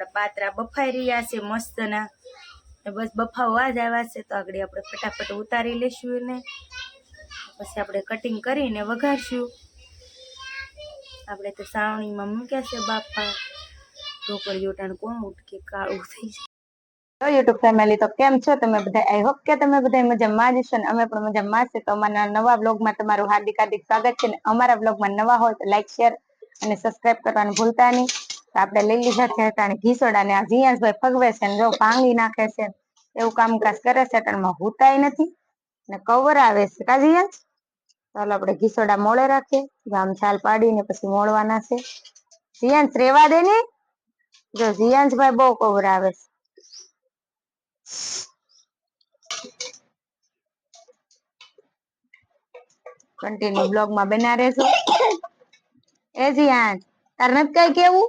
આપણા પાત્રા બફાઈ રહ્યા છે મસ્તના. બસ બફાવવા જ આવ્યા છે, તો આગળ આપણે ફટાફટ ઉતારી લેશું એને. પછી આપણે કટિંગ કરીને વઘારશું. આપણે તો સાવણીમાં મૂક્યા છે બાપા. ઢોકળી ઉટાણ કોણ ઉઠકે કાળું થઈ જાય. યુટ્યુબ ફેમિલી તો કેમ છો? તમે બધા આઈ હોપ કે તમે બધા મજામાં જ છો ને અમે પણ મજામાં છે. તો અમારા નવા બ્લોગમાં તમારું હાર્દિક હાર્દિક સ્વાગત છે ને અમારા બ્લોગમાં નવા હોય તો લાઈક શેર અને સબસ્ક્રાઇબ કરવાનું ભૂલતા નહીં. આપણે લઈ લીધા છે અટાણે ઘીસોડા ને આ જીયાસભાઈ ફગવે છે ને જો ભાંગી નાખે છે એવું કામકાજ કરે છે અટાણમાં હુતાય નથી ને કવર આવે છે. કા જીયાસ ચાલો આપણે ઘીસોડા મોળે રાખીએ. ગામ છાલ પાડીને પછી મોળવાના છે. જીયાંશ રેવા દે ને. જો જીયાંશભાઈ બહુ કવર આવે છે. કન્ટિન્યુ બ્લોગમાં બના રહેજો એ જીયાન તાર નથી કઈ કેવું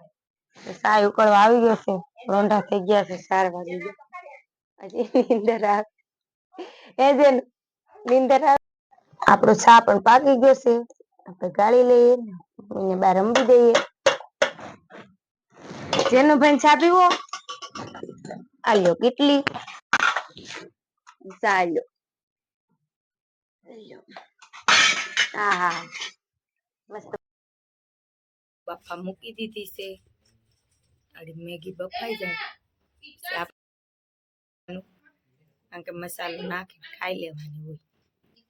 સાય ઉકળવા આવી ગયો છે. રોંઢા થઈ ગયા છે, ચાર વાગી. ગયા હજી નીંદર આવે. એ જે નીંદર આવે. આપણો ચા પણ પાકી ગયો છે. આપણે ગાળી લઈએ એને બહાર રમવી દઈએ. જેનું ભાઈ ચા પીવો? આલ્યો, કેટલી? ચાલ્યો હા હા. મસ્ત. બાફા મૂકી દીધી છે. આડી મેગી બફાઈ જાય. કારણ કે મસાલો નાખી ખાઈ લેવાની હોય.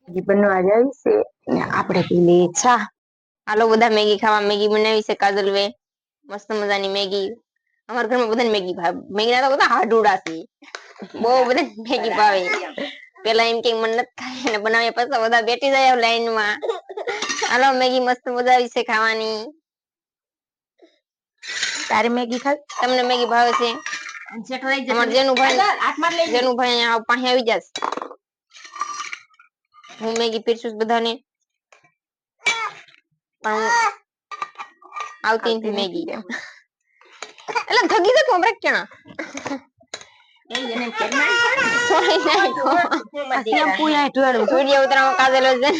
મેગી બનવા જાય છે. ને આપણે પી લઈએ હાલો, બધા મેગી ખાવા મેગી બનાવી છે કાજલવે મસ્ત મજાની મેગી. અમારા ઘરમાં બધાને મેગી ભાવે. મેગી ના તો બધા હાડુડા છે. બહુ બધા મેગી ભાવે. પેલા એમ કે મન નથી ખાય અને બનાવ્યા પછી બધા બેઠી જાય લાઈનમાં હાલો, મેગી મસ્ત મજા આવી છે ખાવાની. તારે મેગી ખાવી તમને મેગી ભાવે છે અમારે જેનું ભાઈ જેનું ભાઈ અહીંયા પાસે આવી જશે હું મેગી પીરસું છું બધાને પણ હું આવતી નથી મેગી એટલે થકી જતો હમણાં ક્યાં સોરી નાખો ત્યાં પૂયા ઢોળું વિડીયો ઉતરવામાં કાજેલો છે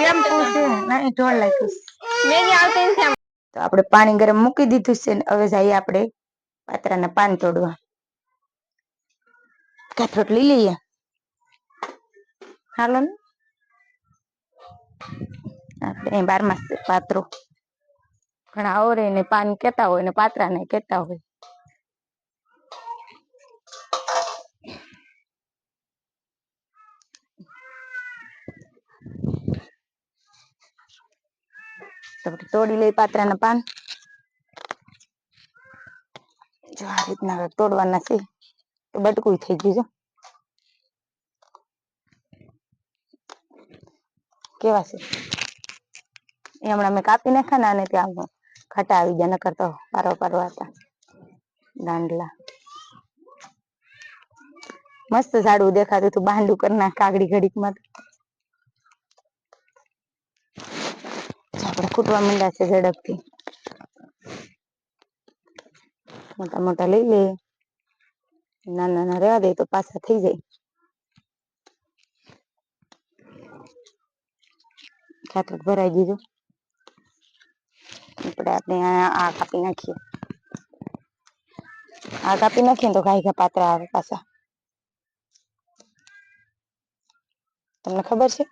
કેમ પૂછે નહીં ઢોળ લાગ્યું મેગી આવતી નથી તો આપણે પાણી ગરમ મૂકી દીધું છે ને હવે જઈએ આપણે પાત્રાના પાન તોડવા. કાથરોટ લઈ લઈએ? હાલો ને. આપણે છે પાત્રો. ઘણા આવરે ને પાન કેતા હોય ને પાત્રા ને કેતા હોય. તો આપણે તોડી લઈ પાત્રાના પાન જો આ રીતના હવે તોડવાના છે તો બટકું થઈ ગયું જો કેવા છે એ હમણાં મેં કાપી નાખ્યા ને અને ત્યાં ખટા આવી ગયા નકર તો પારો પારો હતા દાંડલા મસ્ત ઝાડવું દેખાતું હતું બાંડું કરી નાખ કાગડી ઘડીકમાં તો. આપણે ખૂટવા માંડ્યા છે ઝડપથી મોટા મોટા લઈ લઈએ નાના નાના રહેવા દે તો પાછા થઈ જાય ખાતર ભરાઈ દીધું આપણે આપણે આ આ કાપી નાખીએ આ કાપી નાખીએ ને તો ઘાઈ ઘા પાતરા આવે પાછા તમને ખબર છે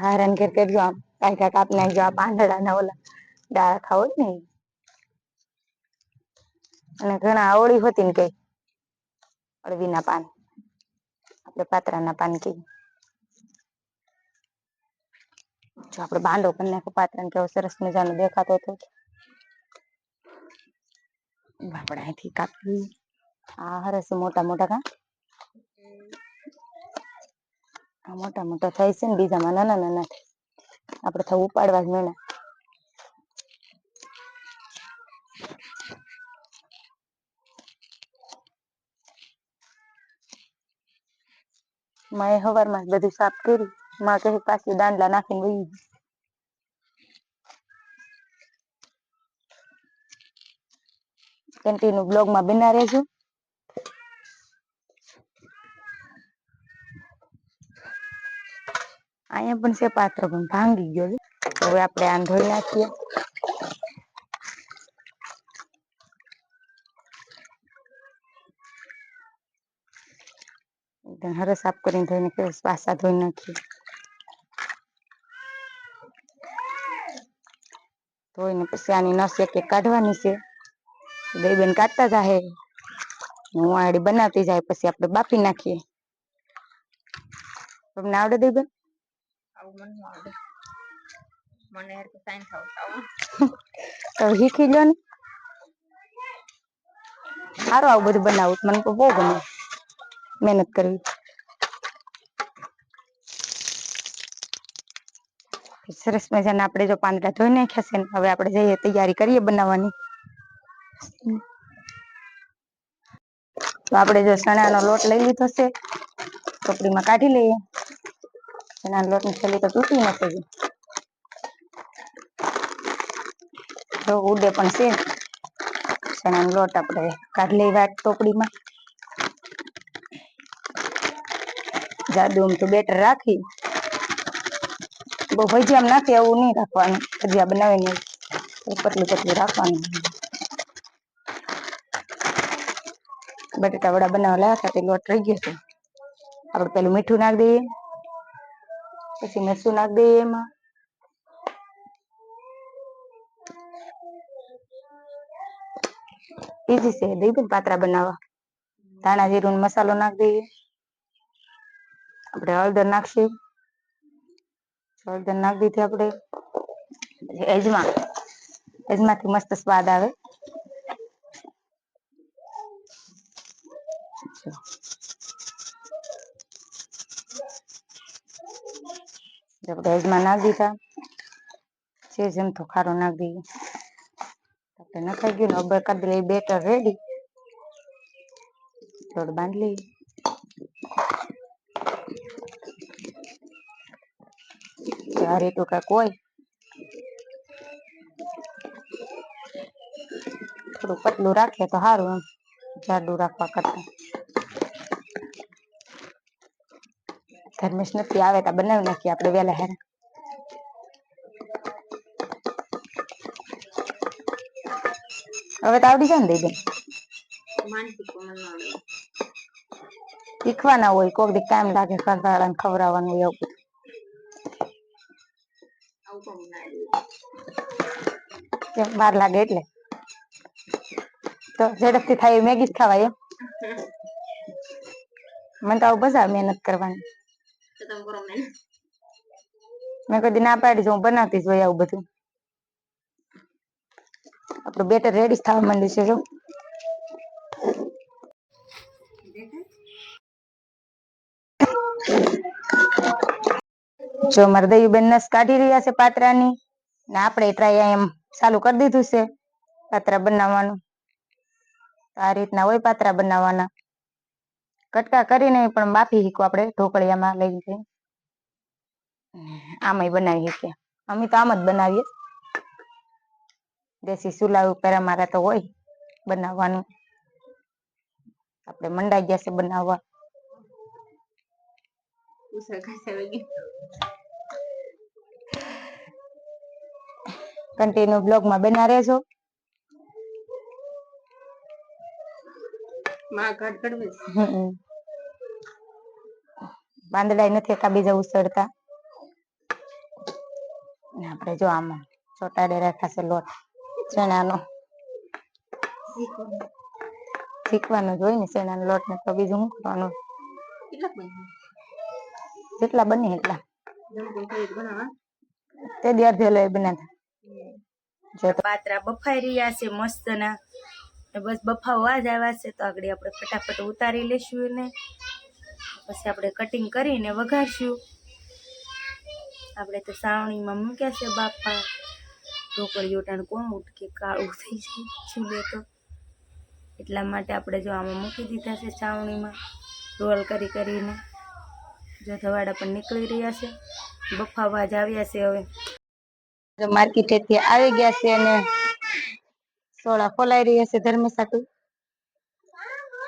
હારણ ઘેર કરજો આમ કાંઈ કાંઈ કાપી નાખજો આ પાંદડાના ઓલા ડાળખા હોય ને ઈ. અને ઘણા આવળી હોતી ને કઈ અળવીના પાન આપણે પાત્રાના પાન કહીએ જો આપણે બાંડો કરી નાખો પાત્રાને કેવો સરસ મજાનો દેખાતો હતો આપણે અહીંથી કાપી આ હરસ મોટા મોટા કા આ મોટા મોટા થાય છે ને બીજામાં નાના નાના થાય. આપણે થવું ઉપાડવા જ મેળા. માએ સવારમાં જ બધું સાફ કર્યું. માં કહે પાછું દાંડલા નાખીને વહી ગઈ. કન્ટિન્યુ બ્લોગમાં બના રહેજો અહીંયા પણ છે પાત્ર, પણ ભાંગી ગયો હવે આપણે આને ધોઈ નાખીએ. એકદમ સાફ કરીને ધોઈને પાસા ધોઈ નાખીએ. ધોઈને પછી આની નસ એક કાઢવાની છે. બે કાઢતા જાહે. હું આડી બનાવતી જાય, પછી આપણે બાફી નાખીએ. તમને આવડે દઈ મને ન આવડે મને હરખું સાઈન ખાવું આવું તો શીખી લો ને સારું આવું બધું બનાવું મને તો બહુ ગમે મહેનત કરવી સરસ મજાના આપણે જો પાંદડા ધોઈ નાખ્યા છે ને હવે આપણે જઈએ તૈયારી કરીએ બનાવવાની તો આપણે જો ચણાનો લોટ લઈ લીધો છે ટોપડીમાં કાઢી લઈએ ચણાનો લોટની છેલ્લી તો તૂટી નથી જો ઉડે પણ છે. ચણાનો લોટ આપણે કાઢી લઈ વાત ટોપડીમાં. જાદુ તો બેટર રાખી. બહુ ભજીયામાં નાખે એવું નહીં રાખવાનું. ભજીયા બનાવીને પતલું પતલું રાખવાનું. બટેટા વડા બનાવવા લાયા હતા લોટ રહી ગયો છે. આપણે પેલું મીઠું નાખી દઈએ. પછી મરચું નાખી દઈએ એમાં ઈઝી છે દઈ દે પાત્રા બનાવવા ધાણા જીરું ને મસાલો નાખી દઈએ આપણે હળદર નાખશું હળદર નાખી દીધી આપણે પછી અજમા અજમાથી મસ્ત સ્વાદ આવે જો અજમા નાખી દીધા જેમ તો ખારો નાખી દઈએ આપણે નખાઈ ગયું ને હવે કરી લઈએ બેટર રેડી થોડું બાંધી લઈએ આ રીતું કાંઈક હોય થોડું પતલું રાખીએ તો સારું એમ જાડું રાખવા કરતા ધર્મેશ નથી આવે તો બનાવી નાખીએ આપણે વહેલા હેરા હવે તો આવડી જાય ને દઈ માનસિક મને ન આવડે શીખવાના હોય કોક દી કામ લાગે કરવાળા ને ખવડાવવાનું હોય એવું બધું. આવું પણ મને આવડે કેમ વાર લાગે એટલે તો ઝડપથી થાય એવી મેગી જ ખાવાય એમ મને તો આવું મજા આવે મહેનત કરવાની તો તમે કરો મેં મેં કદી ના પાડી છે, હું બનાવતી જ હોય આવું બધું આપણું બેટર રેડી થવા માંડ્યું છે જો જો મારા દયું બેન નસ કાઢી રહ્યા છે પાત્રાની ને આપણે ટ્રાય એમ ચાલુ કરી દીધું છે પાત્રા બનાવવાનું આ રીતના હોય પાત્રા બનાવવાના કટકા કરીને પણ બાફી શીખો આપણે ઢોકળિયામાં લઈ જઈ આમાંય બનાવી શકીએ અમે તો આમ જ બનાવીએ. દેશી ચૂલા ઉપર મારા તો હોય બનાવવાનું. આપણે મંડાઈ ગયા છે બનાવવા. ઉસળ બ્લોગમાં કન્ટિન્યુ બ્લોગમાં બના રહેજો. માં ઘટ પાંદડા નથી એકા બીજા ઉસળતા ને આપણે જો આમાં ચોટાડે રાખાશે લોટ ચણાનો. શીખવાનું જોઈ ને ચણાનો લોટ ને તો બીજું શું કરવાનું? જેટલા બને એટલા. તે દી અડધે એ બનાવતા. જો પાત્રા બફાઈ રહ્યા છે મસ્ત ના બસ બફાવવા જ આવ્યા છે તો આગળ આપણે ફટાફટ ઉતારી લેશું એને. પછી આપણે કટિંગ કરીને વઘારશું. આપણે તો સાવણીમાં મૂક્યા છે બાપા. ઢોકળીઓ ટાણ કોણ ઉઠકે કાળું થઈ જાય ચૂલે તો. એટલા માટે આપણે જો આમાં મૂકી દીધા છે સાવણીમાં. રોલ કરી કરીને. જો ધવાડા પણ નીકળી રહ્યા છે. બફાવા જ આવ્યા છે હવે. માર્કેટેથી આવી ગયા છે અને સોળા ફોલાઈ રહ્યા છે ધર્મસાટુ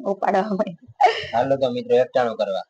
ઉપાડવા હોય. હાલો તો મિત્રો એકટાણું કરવા.